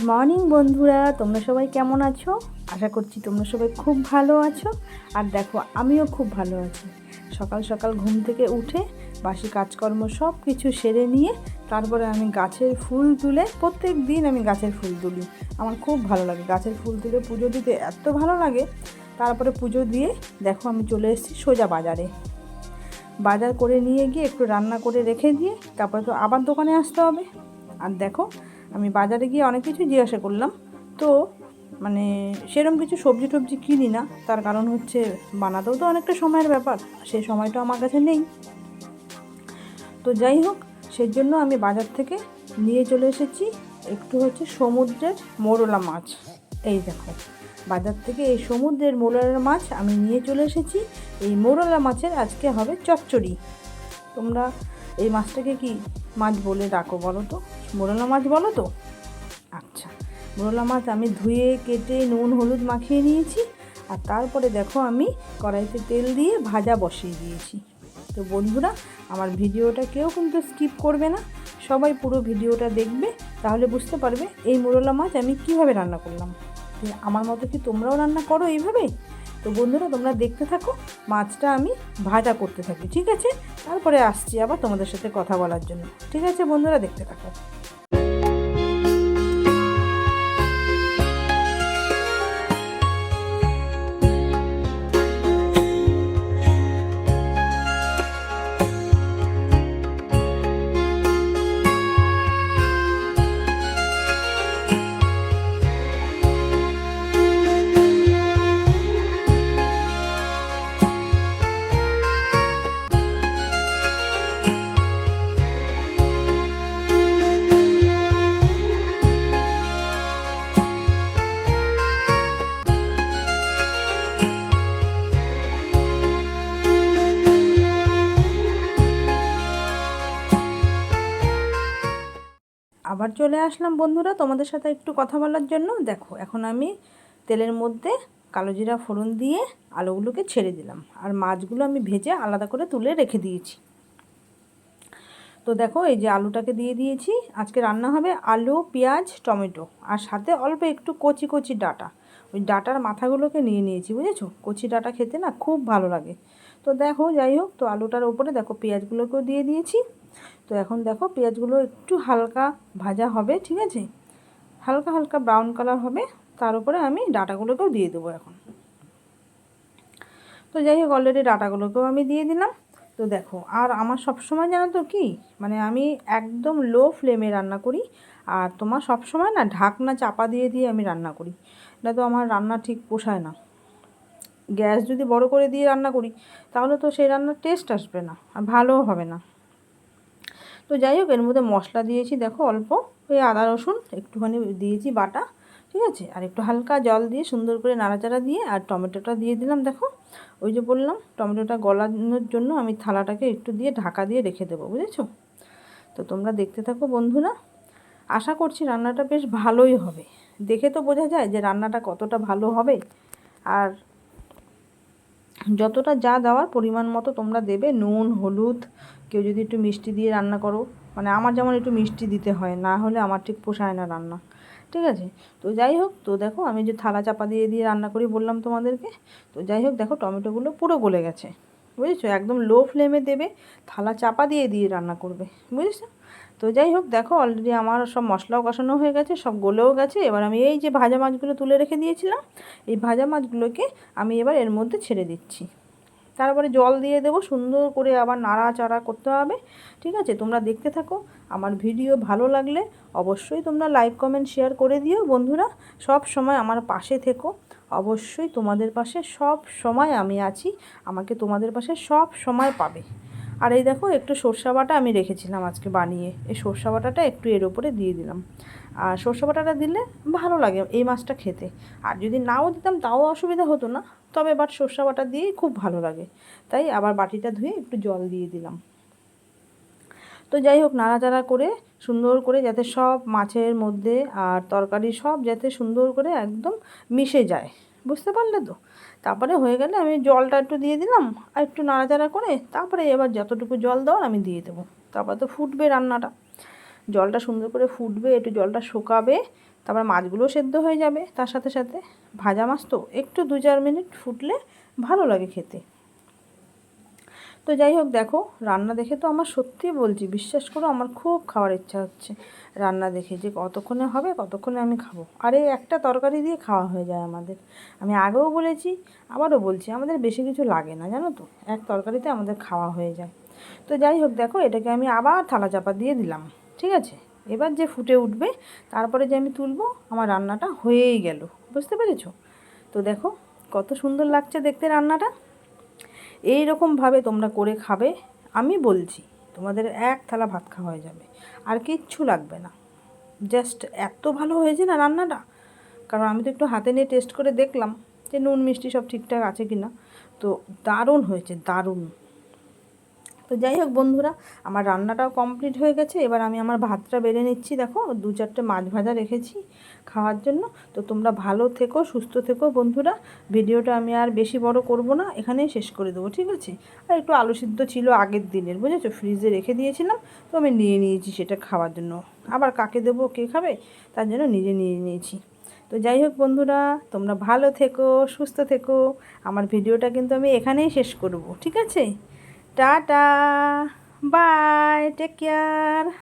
Good morning বন্ধুরা। তোমরা সবাই কেমন আছো? আশা করছি তোমরা সবাই খুব ভালো আছো। আর দেখো, আমিও খুব ভালো আছি। সকাল সকাল ঘুম থেকে উঠে বাসি কাজকর্ম সব কিছু সেরে নিয়ে তারপরে আমি গাছের ফুল তুলে প্রত্যেক দিন আমি গাছের ফুল তুলি। আমার খুব ভালো লাগে গাছের ফুল তুলে পুজো দিতে এত ভালো লাগে। তারপরে পুজো দিয়ে দেখো, আমি চলে এসেছি সোজা বাজারে। বাজার করে নিয়ে গিয়ে একটু রান্না করে রেখে দিয়ে তারপরে তো আবার দোকানে আসতে হবে। আর দেখো আমি বাজারে গিয়ে অনেক কিছু জিজ্ঞাসা করলাম। তো মানে সেরকম কিছু সবজি টবজি কিনি না। তার কারণ হচ্ছে বানাতেও তো অনেকটা সময়ের ব্যাপার। সেই সময়টা আমার কাছে নেই। তো যাই হোক সেই জন্য আমি বাজার থেকে নিয়ে চলে এসেছি। একটু হচ্ছে সমুদ্রের মোরলা মাছ। এই দেখো, বাজার থেকে এই সমুদ্রের মোরলা মাছ আমি নিয়ে চলে এসেছি। এই মোরলা মাছের আজকে হবে চচ্চড়ি। তোমরা এই মাছটাকে কি মাছ বলে ডাকো বলো তো? মোরলা মাছ বলো তো? আচ্ছা মোরলা মাছ আমি ধুয়ে, কেটে, নুন, হলুদ মাখিয়ে নিয়েছি আর তারপরে দেখো আমি কড়াইতে তেল দিয়ে ভাজা বসিয়ে দিয়েছি। তো বন্ধুরা, আমার ভিডিওটা কেউ কিন্তু স্কিপ করবে না। সবাই পুরো ভিডিওটা দেখবে, তাহলে বুঝতে পারবে এই মোরলা মাছ আমি কীভাবে রান্না করলাম। আমার মতো কি তোমরাও রান্না করো এইভাবে? তো বন্ধুরা, তোমরা দেখতে থাকো, মাছটা আমি ভাজা করতে থাকি, ঠিক আছে? তারপরে আসছি আবার তোমাদের সাথে কথা বলার জন্য। ঠিক আছে বন্ধুরা, দেখতে থাকো। আবার চলে আসলাম বন্ধুরা তোমাদের সাথে একটু কথা বলার জন্য। দেখো, এখন আমি তেলের মধ্যে কালো জিরা ফোড়ন দিয়ে আলুগুলোকে ছেড়ে দিলাম। আর মাছগুলো আমি ভেজে আলাদা করে তুলে রেখে দিয়েছি। তো দেখো, এই যে আলুটাকে দিয়ে দিয়েছি। আজকে রান্না হবে আলু, পেঁয়াজ, টমেটো। আর সাথে অল্প একটু কচি কচি ডাটা। ওই ডাটার মাথাগুলোকে নিয়ে নিয়েছি, বুঝেছ? কচি ডাটা খেতে না খুব ভালো লাগে। তো দেখো, যাই হোক, তো আলুটার ওপরে দেখো পেঁয়াজগুলোকেও দিয়ে দিয়েছি। তো এখন দেখো পেঁয়াজগুলো একটু হালকা ভাজা হবে, ঠিক আছে? হালকা হালকা ব্রাউন কালার হবে, তার উপরে আমি ডাটাগুলোকেও দিয়ে দেবো এখন। তো যাই হোক অলরেডি ডাটাগুলোকেও আমি দিয়ে দিলাম। তো দেখো, আর আমার সবসময় জানো তো কি? মানে আমি একদম লো ফ্লেমে রান্না করি, আর তোমার সবসময় না ঢাকনা চাপা দিয়ে দিয়ে আমি রান্না করি। না তো আমার রান্না ঠিক পোষায় না। গ্যাস যদি বড় করে দিয়ে রান্না করি, তাহলে তো সেই রান্নার টেস্ট আসবে না আর ভালোও হবে না। তো যাই হোক, এর মধ্যে মশলা দিয়েছি, দেখো অল্প। ওই আদা রসুন, একটুখানি দিয়েছি বাটা, ঠিক আছে? আর একটু হালকা জল দিয়ে সুন্দর করে নাড়াচাড়া দিয়ে, আর টমেটোটা দিয়ে দিলাম, দেখো। ওই যে বললাম, টমেটোটা গলানোর জন্য আমি থালাটাকে একটু দিয়ে ঢাকা দিয়ে রেখে দেবো, বুঝেছ? তো তোমরা দেখতে থাকো, বন্ধুরা। আশা করছি রান্নাটা বেশ ভালোই হবে। দেখে তো বোঝা যায় যে রান্নাটা কতটা ভালো হবে। আর যতটা যা দেওয়ার পরিমাণ মতো তোমরা দেবে, নুন, হলুদ, কেউ যদি একটু মিষ্টি দিয়ে রান্না করো মানে আমার যেমন একটু মিষ্টি দিতে হয়, না হলে আমার ঠিক পোষায় না রান্না, ঠিক আছে? তো যাই হোক, তো দেখো আমি যে থালা চাপা দিয়ে দিয়ে রান্না করি বললাম তোমাদেরকে, তো যাই হোক দেখো টমেটোগুলো পুরো গলে গেছে, বুঝেছ? একদম লো ফ্লেমে দেবে, থালা চাপা দিয়ে দিয়ে রান্না করবে, বুঝেছ? তো যাই হোক, দেখো অলরেডি আমার সব মশলাও কষানো হয়ে গেছে, সব গলেও গেছে। এবার আমি এই যে ভাজা মাছগুলো তুলে রেখে দিয়েছিলাম, এই ভাজা মাছগুলোকে আমি এবার এর মধ্যে ছেড়ে দিচ্ছি। তারপরে জল দিয়ে দেবো, সুন্দর করে আবার নাড়াচাড়া করতে হবে, ঠিক আছে? তোমরা দেখতে থাকো, আমার ভিডিও ভালো লাগলে অবশ্যই তোমরা লাইক, কমেন্ট শেয়ার করে দিও। বন্ধুরা, সব সময় আমার পাশে থেকো, অবশ্যই তোমাদের পাশে সব সময় আমি আছি, আমাকে তোমাদের পাশে সব সময় পাবে। আর এই দেখো, একটু সর্ষা বাটা আমি রেখেছিলাম আজকে বানিয়ে। এই সর্ষা বাটাটা একটু এর উপরে দিয়ে দিলাম। আর সর্ষে বাটাটা দিলে ভালো লাগে এই মাছটা খেতে। আর যদি নাও দিতাম তাও অসুবিধা হতো না, তবে বাট সর্ষে বাটা দিয়েই খুব ভালো লাগে। তাই আবার বাটিটা ধুয়ে একটু জল দিয়ে দিলাম। তো যাই হোক, নাড়াচাড়া করে সুন্দর করে যাতে সব মাছের মধ্যে আর তরকারি সব যাতে সুন্দর করে একদম মিশে যায়। বুঝতে পারলে তো? তারপরে হয়ে গেলে আমি জলটা একটু দিয়ে দিলাম, আর একটু নাড়াচাড়া করে তারপরে এবার যতটুকু জল দেওয়ার আমি দিয়ে দেবো। তারপরে তো ফুটবে রান্নাটা। জলটা সুন্দর করে ফুটবে, একটু জলটা শুকাবে, তারপরে মাছগুলো সেদ্ধ হয়ে যাবে। তার সাথে সাথে ভাজা মাছ তো একটু দু চার মিনিট ফুটলে ভালো লাগে খেতে। তো যাই হোক, দেখো, রান্না দেখে তো আমার সত্যি বলছি, বিশ্বাস করো আমার খুব খাওয়ার ইচ্ছা হচ্ছে। রান্না দেখে যে কতক্ষণে হবে কতক্ষণে আমি খাব। আর, একটা তরকারি দিয়ে খাওয়া হয়ে যায় আমাদের। আমি আগেও বলেছি, আবারও বলছি, আমাদের বেশি কিছু লাগে না, জানো তো? এক তরকারিতে আমাদের খাওয়া হয়ে যায়। তো যাই হোক, দেখো, এটাকে আমি আবার থালা চাপা দিয়ে দিলাম, ঠিক আছে? এবার যে ফুটে উঠবে, তারপরে যে আমি তুলবো, আমার রান্নাটা হয়েই গেল। বুঝতে পেরেছ? তো দেখো, কত সুন্দর লাগছে দেখতে রান্নাটা। এই রকমভাবে তোমরা করে খাবে, আমি বলছি, তোমাদের এক থালা ভাত খাওয়া হয়ে যাবে, আর কিচ্ছু লাগবে না। জাস্ট এত ভালো হয়েছে না রান্নাটা? কারণ আমি তো একটু হাতে নিয়ে টেস্ট করে দেখলাম যে নুন, মিষ্টি সব ঠিকঠাক আছে কি না তো দারুণ হয়েছে, দারুণ। তো যাই হোক বন্ধুরা, আমার রান্নাটাও কমপ্লিট হয়ে গেছে। এবার আমি আমার ভাতটা বেড়ে নিচ্ছি, দেখো, দু চারটে মাছ ভাজা রেখেছি খাওয়ার জন্য। তো তোমরা ভালো থেকো, সুস্থ থেকো বন্ধুরা। ভিডিওটা আমি আর বেশি বড় করব না, এখানেই শেষ করে দেবো, ঠিক আছে? আর একটু আলু সিদ্ধ ছিল আগের দিনের, বুঝেছ? ফ্রিজে রেখে দিয়েছিলাম, তো আমি নিয়ে নিয়েছি সেটা খাওয়ার জন্য। আবার কাকে দেবো, কে খাবে, তার জন্য নিজে নিয়ে নিয়েছি। তো যাই হোক বন্ধুরা, তোমরা ভালো থেকো, সুস্থ থেকো। আমার ভিডিওটা কিন্তু আমি এখানেই শেষ করব, ঠিক আছে? Tata bye take care